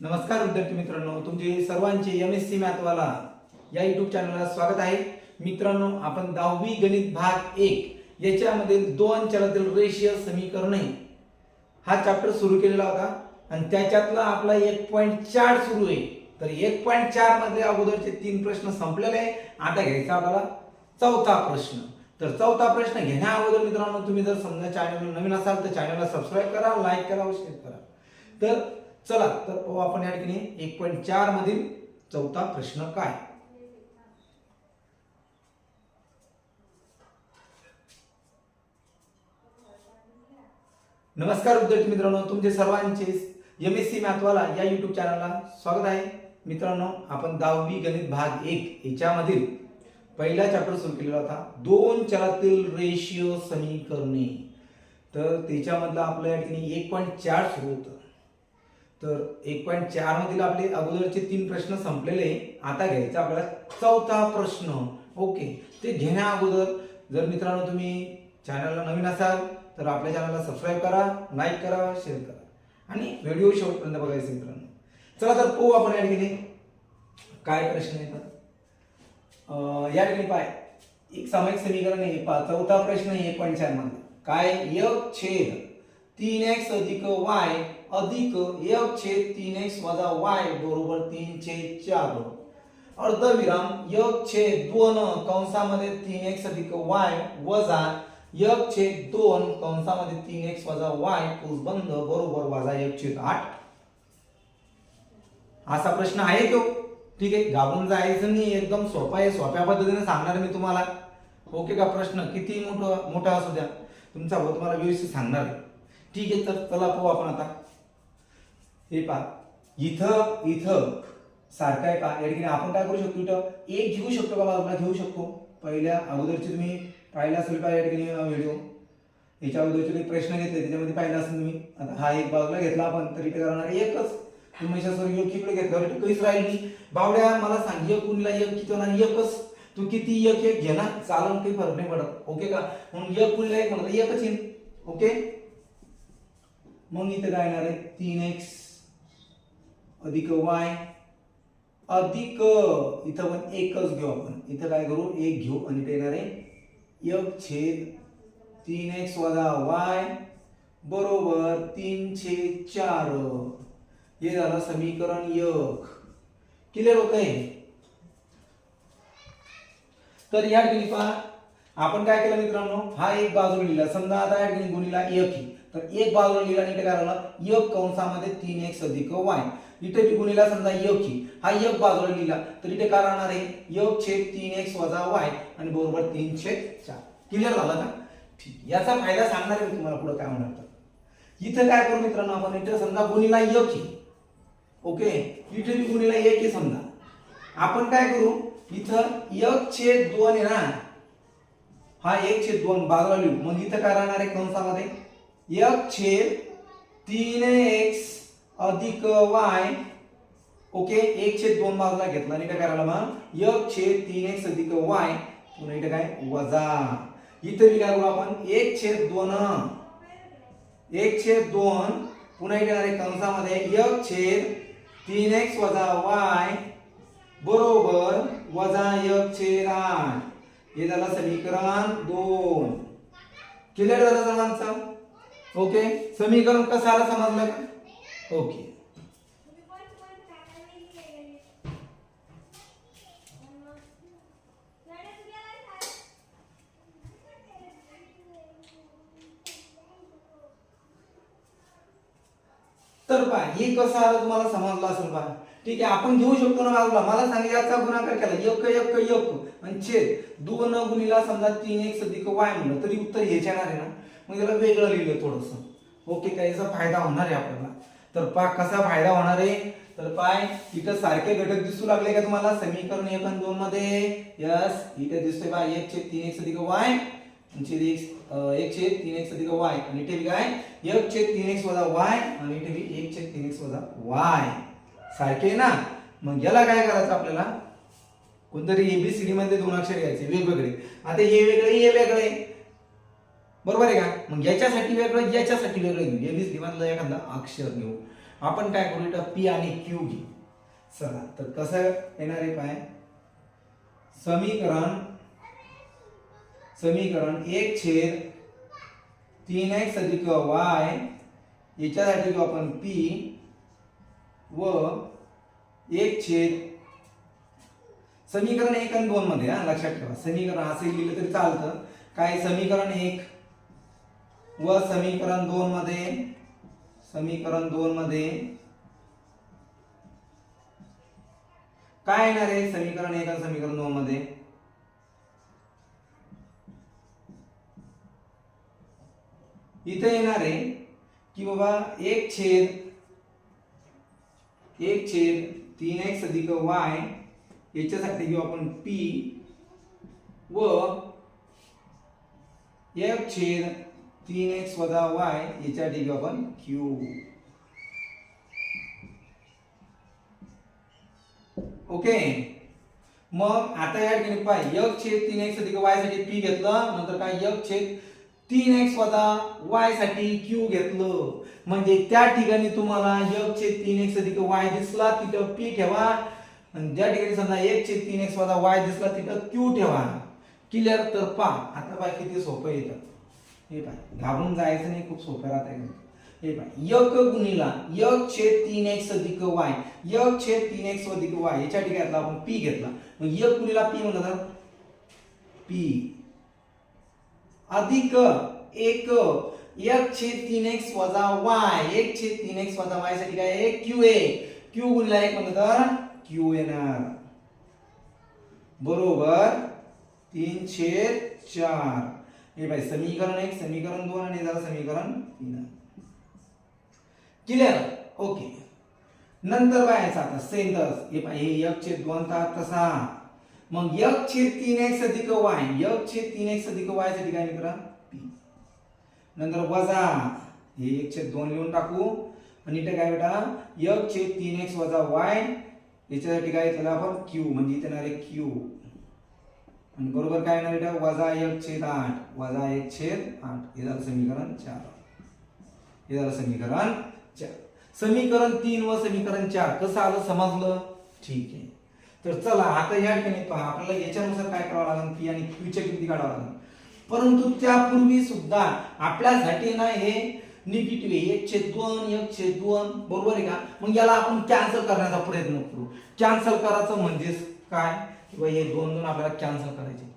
नमस्कार विद्यार्थी मित्रांनो तुमचे सर्वांचे एम एस सी मॅथवाला या युट्यूब चॅनलला स्वागत आहे. मित्रांनो आपण दहावी गणित भाग एक याच्यामधील दोन चलातील रेषीय समीकरणे हा चॅप्टर सुरू केलेला होता आणि त्याच्यातला आपला एक पॉईंट चार सुरू आहे. तर एक पॉईंट चारमध्ये अगोदरचे तीन प्रश्न संपलेले आहे. आता घ्यायचा आपल्याला चौथा प्रश्न. तर चौथा प्रश्न घेण्या अगोदर मित्रांनो तुम्ही जर समजा चॅनल नवीन असाल तर चॅनलला सबस्क्राईब करा लाईक करा व शेअर करा. तर चला तर पाहू आपण या ठिकाणी एक पॉईंट चार मधील चौथा प्रश्न काय? नमस्कार विद्यार्थी मित्रांनो तुमचे सर्वांचे एम एस सी मॅथवाला या युट्यूब चॅनलला स्वागत आहे. मित्रांनो आपण दहावी गणित भाग एक याच्यामधील पहिला चॅप्टर सुरू केलेला होता. दोन चरातील रेशिओ समीकरणे. तर त्याच्यामधलं आपल्या या ठिकाणी एक पॉईंट चार सुरू होतं. तर एक पॉईंट चार मधील आपले अगोदरचे तीन प्रश्न संपलेले. आता घ्यायचा आपल्याला चौथा प्रश्न. ओके ते घेण्या अगोदर जर मित्रांनो तुम्ही चॅनलला नवीन असाल तर आपल्या चॅनलला सबस्क्राईब करा लाईक करा शेअर करा. आणि व्हिडिओ शेवटपर्यंत बघायचे मित्रांनो. चला तर पाहू आपण या ठिकाणी काय प्रश्न येतात. या ठिकाणी पाय. एक सामायिक समीकरण आहे. चौथा प्रश्न आहे एक पॉईंट चारमध्ये काय? एक छेद. तीन एक्स अधिक वाय अधिक एक छेद तीन एक्स वजा वाय बरोबर तीन छेद चार. अर्धविराम एक छेद दोन कंसामध्ये तीन एक्स अधिक वाय वजा एक छेद दोन कंसामध्ये तीन एक्स वजा वाय कुसबंद बरोबर वजा एक छेद आठ. असा प्रश्न आहे तो. ठीक आहे घाबरून जायचं नाही एकदम सोपा आहे सोप्या पद्धतीने सांगणार मी तुम्हाला. ओके का प्रश्न? किती मोठं मोठा असू द्या. तुमचा भाऊ तुम्हाला व्यवस्थित सांगणार आहे. ठीक आहे तर चला पाहू आपण आता. हे पहा. इथं इथं सारखं आहे का? या ठिकाणी आपण काय करू शकतो इथं? एक घेऊ शकतो का बाजूला घेऊ शकतो. पहिल्या अगोदरची तुम्ही पाहिला असेल का या ठिकाणी व्हिडिओ याच्या अगोदरचे काही प्रश्न घेतले त्याच्यामध्ये पाहिला असेल तुम्ही. आता हा एक बाजूला घेतला आपण तरी ते करणार एकच तुम्ही योग्यकडे घेतल्यावर तू काहीच राहील नाही. बावड्या मला सांग एक कुणीला एक किती होणार? एकच. तू किती एक एक घे ना. चालून काही फरक नाही पडत. ओके का? म्हणून एक कुणीला एक म्हणत एकच येईल. ओके? मग इथे काय येणार आहे? तीन एक्स. अधिक वाय अधिक इथं पण एकच घेऊ आपण. इथं काय करू? एक घेऊ आणि ते येणार आहे एक छेद तीन एक्स वजा वाय बरोबर तीन छेद चार. हे झालं समीकरण एक. क्लिअर होत आहे तर या ठिकाणी पहा. आपण काय केलं मित्रांनो? हा एक बाजू लिहिला. समजा आता या ठिकाणी गुणिला एक. ही तर एक बाजूला लिहिला आणि काय झालं? एक कंसामध्ये तीन एक्स अधिक वाय. इथे बी गुणीला समजा एक की हा योग बाजूला लिहिला तर इथे काय राहणार आहे? योग छेद तीन एक्स वजा वाय आणि बरोबर तीन छेद चार. क्लिअर झालं का? ठीक. याचा फायदा सांगणार आहे मी तुम्हाला पुढे काय होणार तर? इथं काय करू मित्रांनो आपण? इथे समजा गुणीला एक ही. ओके? इथे बी गुणीला एक आहे समजा. आपण काय करू? इथं एक छेद दोन आहे ना हा एक छेद दोन बाजूला लिहू. मग इथं काय राहणार आहे? कंसामध्ये? एक छेद तीन एक्स अधिक वाय. ओके एक छेद दोन बाजूला घेतला. आणि काय करायला मग? एक छेद तीन एक्स अधिक वाय. पुन्हा इथं काय? वजा. इथं मी काय करू आपण? एक छेद दोन. एक छेद दोन. पुन्हा इथे आहे कंसामध्ये एक छेद तीन एक्स वजा वाय बरोबर वजा एक छेद आठ. हे झालं समीकरण दोन. क्लिअर झालं सर्वांचं ओके समीकरण कसं आलं समजलं? का ओके. तर पहा हे कसं आलं तुम्हाला समजलं असेल पहा. ठीक आहे आपण घेऊ शकतो ना बाजूला. मला सांगितलं याचा गुणाकार केला. एक एक एक. आणि छेद. दोन गुणीला समजा तीन एक सदिक वाय म्हणलं तरी उत्तर हेच येणार आहे ना. मग त्याला वेगळं लिहिलं थोडस. ओके काय याचा फायदा होणार आहे आपल्याला. तर पा कसा फायदा होणार आहे. तर पाय इथं सारखे घटक दिसू लागले का तुम्हाला? समीकरण एक आणि दोन मध्ये. यस इथे दिसतोय बा एक छेद तीन एक अधिक वाय. छेद एक एक छेद तीन एक अधिक वाय. आणि इथे काय? एक छेद तीन एक्स वजा वाय. आणि इथे बी एक छेद तीन एक्स वजा वाय. सारखे ना? मग याला काय करायचं आपल्याला? कोणतरी एबीसीडी मध्ये दोन अक्षर घ्यायचे वेगवेगळे. आता हे वेगळे हे वेगळे. बरोबर आहे का? मग याच्यासाठी वेगळं याच्यासाठी वेगळं घेऊ. एबीसीडी मधलं एखादा अक्षर घेऊ. आपण काय करू? इथं पी आणि क्यू घेऊ चला तर कसं येणार आहे पाय? समीकरण समीकरण एक छेद तीन एक्स अधिक वाय याच्यासाठी घेऊ आपण पी व एक छेद समीकरण एक आणि दोन मध्ये हा लक्षात ठेवा. समीकरण असे लिहिलं तरी चालतं. काय? समीकरण एक. व समीकरण दोन मध्ये समीकरण दोन मध्ये. काय येणार आहे? समीकरण एक आणि समीकरण दोन मध्ये. इथे येणार आहे की बाबा एक छेद एक छेद तीन एक्स अधिक वाय याच्यासाठी घेऊ आपण पी व एक छेद तीन एक्स वजा वाय याच्या घेऊ आपण क्यू. ओके? मग आता या ठिकाणी पाय एक छेद तीन एक्स अधिक वायसाठी पी घेतलं नंतर काय? एक छेद तीन एक्स वजा वायसाठी क्यू घेतलं. म्हणजे त्या ठिकाणी तुम्हाला एक छेद तीन एक्स अधिक वाय दिसला तिथं पी ठेवा. आणि ज्या ठिकाणी समजा एक छेद तीन एक्स वजा वाय दिसला तिथं क्यू ठेवा. क्लिअर तर पा आता पाय किती सोपं येतात हे पाय घाबरून जायचं नाही खूप सोपं राहतं हे पाय यक गुणीला यक छेद तीन एक्स अधिक वाय यक छेद तीन एक्स अधिक वाय याच्या ठिकाणी आपण पी घेतला. मग यक गुणीला पी म्हणलं तर? पी. अधिक एक एक छेद तीन एक्स वजा वाय एक छेद तीन एक्स वजा वायसाठी काय एक क्यू ए क्यू गुणिला एक म्हणलं तर? क्यू येणार. बरोबर? तीन छेद चार. हे पाहिजे समीकरण एक समीकरण दोन आणि झालं समीकरण तीन. क्लिअर ओके नंतर पाहायचं आता सेम हे पाहिजे हे एक छेद दोन ता तसा. मग एक छेद तीन एक अधिक वाय. एक छेद तीन एक अधिक वायसाठी काय मित्र? पी नंतर वजा. हे एक छेद दोन लिहून टाकू. आणि इथे काय बेटा? एक छेद तीन एक्स वजा वाय. याच्यासाठी काय त्याला आपण? क्यू म्हणजे इथे येणार आहे क्यू आणि बरोबर काय येणार बेटा वजा एक छेद आठ. वजा एक छेद आठ. हे झालं समीकरण चार. हे झालं समीकरण चार. समीकरण तीन व समीकरण चार. कसं आलं? समजलं? ठीक आहे. तर चला आता या ठिकाणी पहा. आपल्याला याच्यानुसार काय करावं लागेल? पी आणि क्यूच्या किमती काढावं लागेल. परंतु त्यापूर्वी सुद्धा आपल्यासाठी ना हे निगेटिव्ह आहे. एक छेद दोन एक छेद दोन. बरोबर आहे का? मग याला आपण कॅन्सल करण्याचा प्रयत्न करू. कॅन्सल करायचं म्हणजेच काय? किंवा हे दोन दोन आपल्याला कॅन्सल करायचे.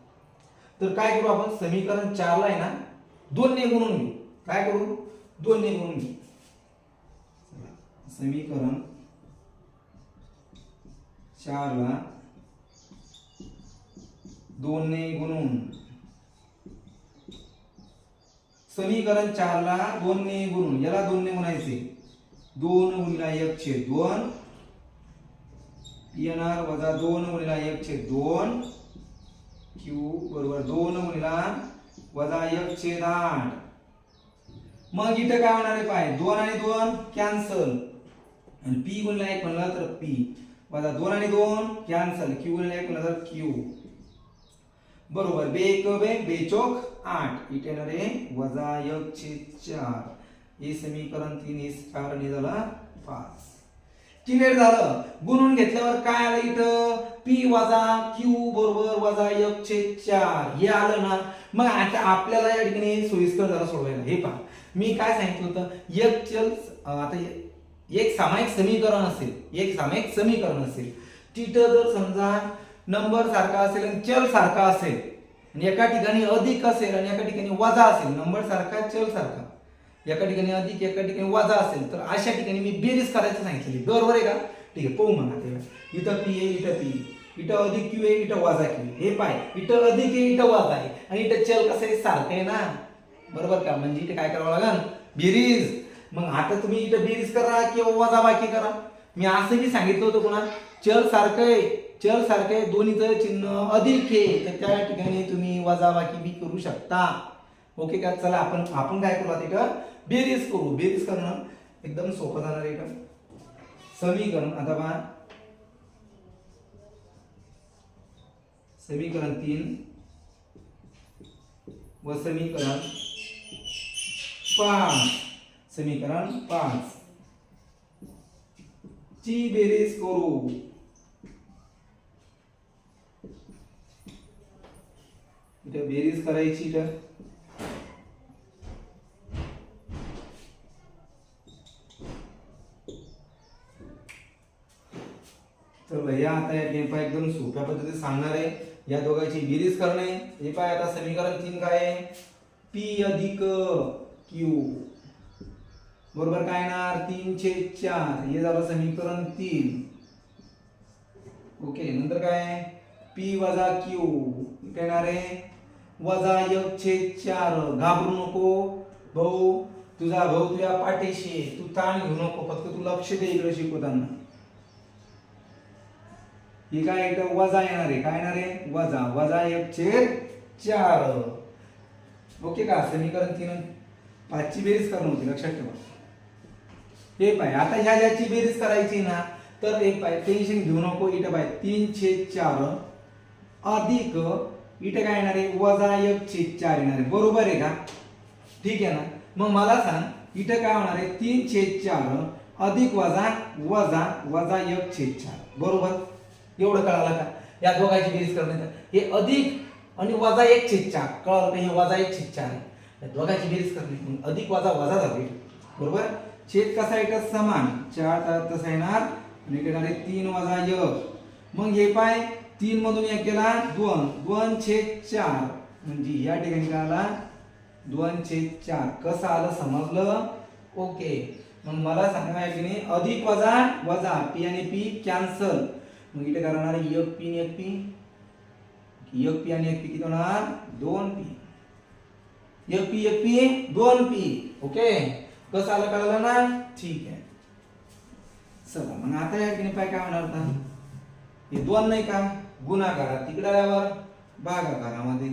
तर काय करू आपण? समीकरण चारला आहे ना दोन ने गुणून घेऊ. काय करू? दोन ने गुणून घेऊ. समीकरण चारला दोन ने गुणून. समीकरण चारला दोन ने गुणून. याला दोन ने गुणायचे दोन गुणिला एक छेद दोन. एन आर वजा दोन गुणिला एक छेद दोन. क्यू बरोबर दोन गुणिला वजा एक छेद आठ. मग इथं काय होणार आहे पाय? दोन आणि दोन कॅन्सल आणि पी गुणिला एक म्हणलं तर पी वजा दोन आणि दोन कॅन्सल क्यू गुणिला एक म्हणलं तर क्यू बरोबर बे एक बे बेचोक आठ. इथे येणार आहे वजा एक छेद चार. हे समीकरण तीन हे कारण हे झालं पाच. क्लिअर झालं. गुणून घेतल्यावर काय आलं इथं? पी वजा क्यू बरोबर वजा एक छे चार. हे आलं ना. मग आता आपल्याला या ठिकाणी सोयीस्कर जरा सोडवायला. हे पहा. मी काय सांगितलं होतं? एक चल आता एक सामायिक समीकरण असेल. एक सामायिक समीकरण असेल. तिथं जर समजा नंबर सारखा असेल आणि चल सारखा असेल आणि एका ठिकाणी अधिक असेल आणि एका ठिकाणी वजा असेल नंबर सारखा चल सारखा. एका ठिकाणी अधिक एका ठिकाणी वजा असेल तर अशा ठिकाणी मी बेरीज करायचं सांगितलेली बरोबर आहे का? ठीक आहे पाहू म्हणा तेव्हा इथं पी आहे इथं पी इथं अधिक क्यू आहे इथं वाजा क्यू हे पाय. इथं अधिक आहे इथं वाजा आहे आणि इथं चल कसं आहे? सारखं आहे ना? बरोबर का? म्हणजे इथे काय करावं लागेल बेरीज. मग आता तुम्ही इथं बेरीज करा किंवा वजा बाकी करा. मी असं बी सांगितलं होतं पुन्हा चल सारखं आहे. चल सारखं आहे दोन्हीचं चिन्ह अधिक आहे. तर त्या ठिकाणी तुम्ही वजा बाकी बी करू शकता. ओके का? चला आपण आपण काय करू आता इथं? बेरीज करू. बेरीज करणं एकदम सोपं जाणार आहे का? समीकरण आता पहा. समीकरण तीन व समीकरण पाच. समीकरण पाच. ची बेरीज करू. इथं बेरीज करायची तर या आता या गेम पाय एकदम सोप्या पद्धतीने सांगणार आहे. या दोघांची बेरीज करणे. हे पाय आता समीकरण तीन काय आहे? पी अधिक क्यू बरोबर काय येणार? तीन छेद चार. हे झालं समीकरण तीन. ओके नंतर काय पी वजा क्यू काय येणार आहे? वजा एक छेद चार. घाबरू नको. भाऊ तुझा भाऊ तुझ्या पाठीशी तू ताण घेऊ नको. फक्त तू लक्ष दे इकडे शिकवताना. ही काय इथं वजा येणार आहे? काय येणार आहे? वजा. वजा एक छेद चार. ओके का? समीकरण तीन पाचची बेरीज करून होती लक्षात ठेवा. हे पाय. आता ह्या ज्याची बेरीज करायची ना तर एक पाय टेन्शन घेऊ नको इथं पाय. तीन छेद चार अधिक इथं काय येणार आहे? वजा एक छेद चार येणार आहे. बरोबर आहे का? ठीक आहे ना? मग मला सांग इथं काय होणार आहे? तीन छेद चार अधिक वजा वजा वजा एक छेद चार. बरोबर? एवढं कळालं का? या दोघांची बेरीज करण्याचं हे अधिक आणि वजा एक छेद चार. कळालं का हे वजा एक छेद चार आहे? या दोघांची बेरीज करणे अधिक वजा वजा झाली. बरोबर? छेद कसा येतं समान. चार तसा येणार आणि येणार आहे तीन वजा एक. मग हे पाय तीन मधून एक गेला दोन. दोन छेद चार. म्हणजे या ठिकाणी काय आला दोन छेद चार. कसं आलं? समजलं? ओके. मग मला सांगा की नाही. अधिक वजा वजा. पी आणि पी कॅन्सल मग इथे करणार एक पी आणि एक पी. एक पी आणि एक पी किती होणार? दोन पी. एक पी एक पी दोन पी. ओके? कसं आलं कळलं ना ठीक आहे. चला मग आता या ठिकाणी काय काय होणार आता? हे दोन नाही का? गुणाकारात तिकडे आल्यावर भागाकारामध्ये.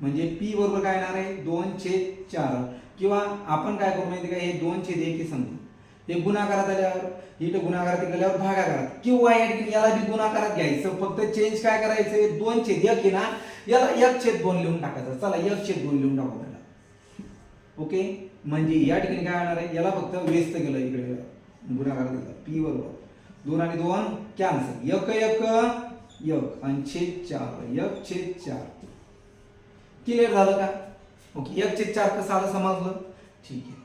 म्हणजे पी बरोबर काय येणार आहे? दोन छेद चार. किंवा आपण काय करू माहिती का? हे दोन छेद एक हे समजू. ते गुणाकारात आल्यावर इथं गुणाकारात गेल्यावर भागाकारात किंवा या ठिकाणी याला बी गुणाकारात घ्यायचं. फक्त चेंज काय करायचं? दोन छेद एक आहे ना याला एक छेद दोन लिहून टाकायचं. चला एक छेद दोन लिहून टाकू त्याला. ओके? म्हणजे या ठिकाणी काय होणार आहे? याला फक्त व्यस्त केलं इकडे. गुणाकारात गेलं. पी बरोबर. दोन आणि दोन कॅन्सल एक एक एक. आणि छेद चार. एक छेद चार. क्लिअर झालं का? ओके एक छेद चार कसं आलं? समजलं? ठीक आहे.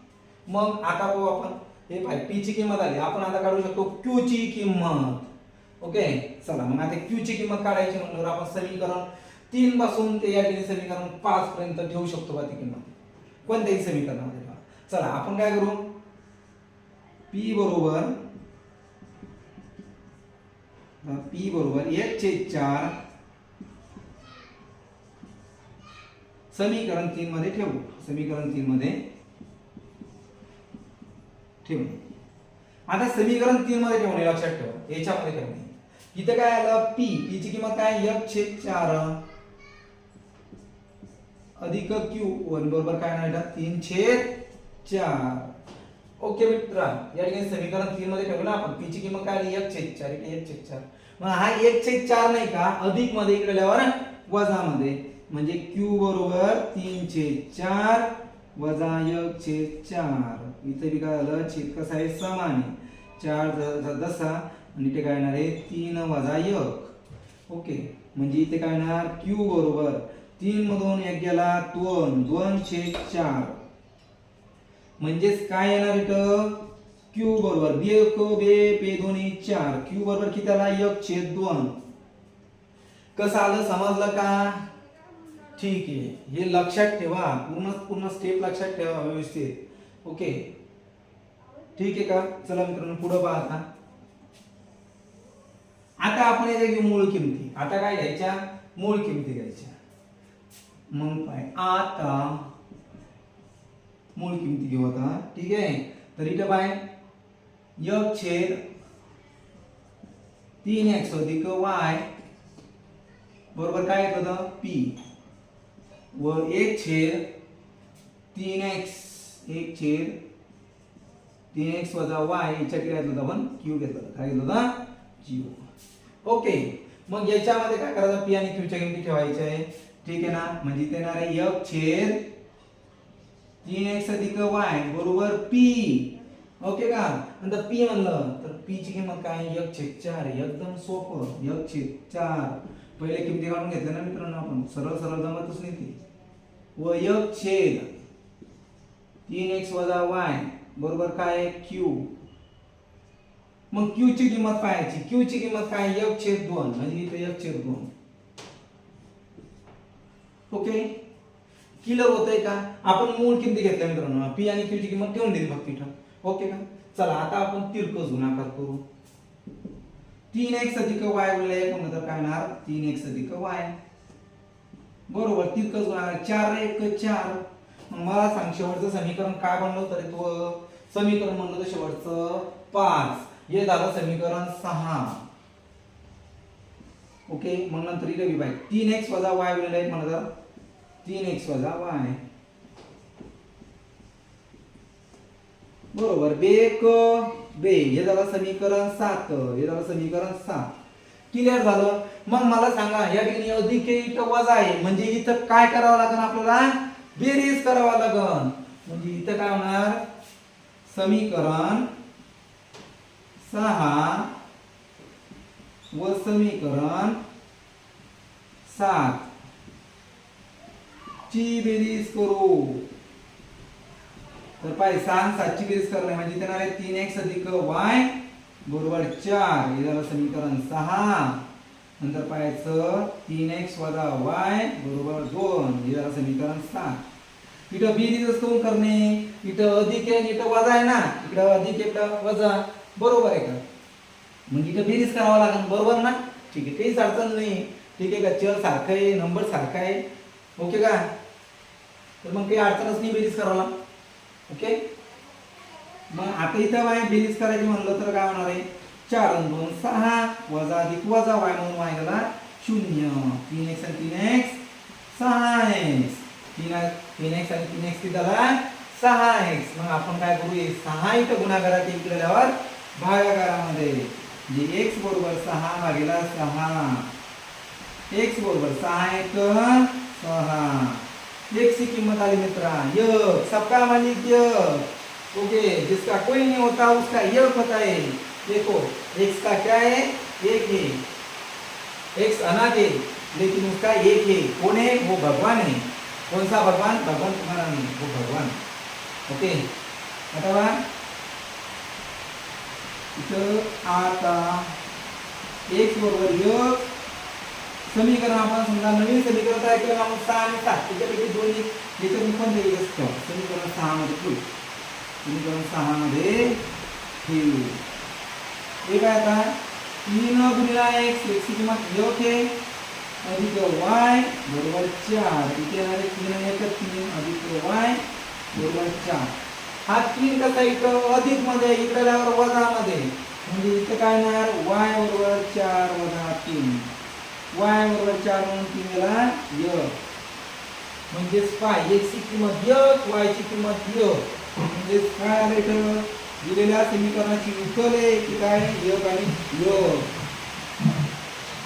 मग आता बघू आपण. हे पाय पी ची किंमत आली. आपण आता काढू शकतो क्यू ची किंमत. ओके? चला मग आता क्यू ची किंमत काढायची म्हणल्यावर आपण समीकरण तीन पासून ते या ठिकाणी समीकरण? पाच पर्यंत ठेवू शकतो का ती किंमत? कोणत्याही समीकरणामध्ये चला आपण काय करू? पी बरोबर पी बरोबर एक छेद चार समीकरण तीन मध्ये ठेवू. समीकरण तीन मध्ये ठेवू आता समीकरण तीन मध्ये ठेवणे लक्षात ठेव. याच्यामध्ये ठेवणे इथं काय आलं? पी पी ची किंमत काय? एक छेद चार. अधिक क्यू वन बरोबर काय नाही तीन छेद चार. ओके मित्रा या ठिकाणी समीकरण तीन मध्ये ठेवलं आपण. पी ची किंमत काय आली? एक छेद चार. इकडे एक छेद चार. मग हा एक छेद चार नाही का? अधिकमध्ये इकडे आल्यावर वजा मध्ये. म्हणजे क्यू बरोबर तीन छेद चार वजा एक छेद चार. इथे बी काय झालं छेद कसा आहे समान चार जसा आणि इथे काय येणार आहे? तीन वजा एक. ओके. म्हणजे इथे काय येणार? क्यू बरोबर. तीन मधून एक गेला दोन. दोन छेद चार. म्हणजेच काय येणार इथं? क्यू बरोबर. बे एक बे पे दोन्ही चार. क्यू बरोबर किती आला एक छेद दोन. कसं आलं? समजलं का? ठीक आहे. हे लक्षात ठेवा. पूर्ण पूर्ण स्टेप लक्षात ठेवा व्यवस्थित. ओके. ठीक आहे का? चला मित्रांनो पुढे पहा आता आता आपण याच्या घेऊ मूळ किमती. आता काय घ्यायच्या? मूळ किमती घ्यायच्या. मग पाय आता मूळ किमती घेऊ आता. ठीक आहे? तर इथं पाय एक छेद तीन एक्स अधिक वाय बरोबर काय येत होतं? पी. व एक छेद तीन एक्स एक छेद तीन एक्स वजा वाय याच्या किती घेतलं होतं आपण? क्यू घेतलं होतं. काय घेतलं होतं? जीओ ओके मग याच्यामध्ये काय करायचं? पी आणि क्यूच्या किमती ठेवायच्या आहे. ठीक आहे ना? म्हणजे इथे येणार आहे एक छेद तीन एक्स अधिक वाय बरोबर पी ओके का? नंतर पी म्हणलं तर पी ची किंमत काय? एक छेद चार. एकदम सोपं. एक छेद चार. पहिले किमती काढून घेतल्या ना मित्रांनो आपण. सरळ सरळ जमतच नाही ती. व एक छेद तीन एक्स वजा वाय बरोबर काय क्यू मग क्यू ची किंमत पाहायची क्यू ची किंमत काय? एक छेद दोन. म्हणजे इथे एक छेद दोन. ओके? क्लिअर होतंय का? आपण मूळ किमती घेतल्या मित्रांनो. पी आणि क्यू ची किंमत ठेवून दिली फक्त इथं. ओके का? चला आता आपण तिरकस गुणाकार करू. तीन एक्स अधिक वाय बोलले एक म्हणलं काय होणार? तीन एक्स अधिक वाय बरोबर तिरकस गुणाकार चार एक चार. मग मला सांग शेवटचं समीकरण काय बनलं तर तो? समीकरण म्हणलं तर शेवटचं पाच. हे झालं समीकरण सहा. ओके मग नंतर इकडे विभाग तीन एक्स वजा वाय बोललेलं आहे म्हणलं तीन एक्स वजा वाय. बरोबर बेक बे हे झालं समीकरण सात. हे झालं समीकरण सात. क्लिअर झालं? मग मला सांगा या ठिकाणी अधिक इथं वजा आहे. म्हणजे इथं काय करावं लागेल आपल्याला? बेरीज करावं लागेल म्हणजे इथं काय होणार? समीकरण सहा व समीकरण सात. ची बेरीज करू. तर पाहिजे सहा सातची बेरीज करणे म्हणजे येणार आहे तीन एक्स अधिक वाय बरोबर चार. हे झालं समीकरण सहा. नंतर पाहायचं तीन एक्स वजा वाय बरोबर दोन. हे झालं समीकरण सात. इथं बेरीज करून करणे? इथं अधिक आहे इथं वजा आहे ना. इकडं अधिक इकडं वजा. बरोबर आहे का? मग इथं बेरीज करावं लागेल बरोबर ना? ठीक आहे काहीच अडचण नाही. ठीक आहे का? चल सारखं आहे नंबर सारखा आहे. ओके का? तर मग काही अडचणच नाही बेरीज करायला. ओके? मग आता इथं वाय बेरीज करायची म्हणलं तर काय होणार आहे? चार दोन सहा. वजा अधिक वजा वाय म्हणून वाय गेला शून्य. तीन एक्स आणि तीन एक्स सहा एक्स तीन तीन एक्स आणि तीन एक्स किती झाला सहा सहा. सबका ओके, जिसका कोई नहीं होता, उसका यक होता है. देखो एक्स का क्या है? एक है. एक्स अनाथ है, लेकिन उसका एक है. कौन है? वो भगवान है. कौन सा भगवान? भगवान तुम्हारा नहीं, वो भगवान ओके? आता बघा. इथं आता एक्स बरोबर यक समीकरण आपण समजा नवीन समीकरण तयार केलं आपण सहा आणि सात. त्याच्यापैकी दोन एक. याच्यातून पण द्यायचं असतं? समीकरण सहा मध्ये ठेवू. समीकरण सहा मध्ये ठेवू. एक आहे आता? तीन गुणिला एक्स एक्सची किंमत एक आहे अधिक वाय बरोबर चार. इथे येणारे तीन एक तीन अधिक वाय बरोबर चार हा तीन कसा इथं अधिकमध्ये इकडे आल्यावर वजा मध्ये म्हणजे इथं काय येणार वाय बरोबर चार वजा तीन. वाय बरोबर चार म्हणून तीन गेला य. म्हणजेच काय x किंमत य वायची किंमत य. म्हणजेच काय आलं इथं. दिलेल्या समीकरणाची उकल आहे की काय? य आणि य.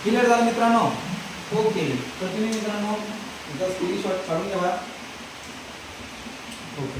क्लिअर झालं मित्रांनो? ओके तर तुम्ही मित्रांनो एकदा स्क्रीनशॉट काढून घ्या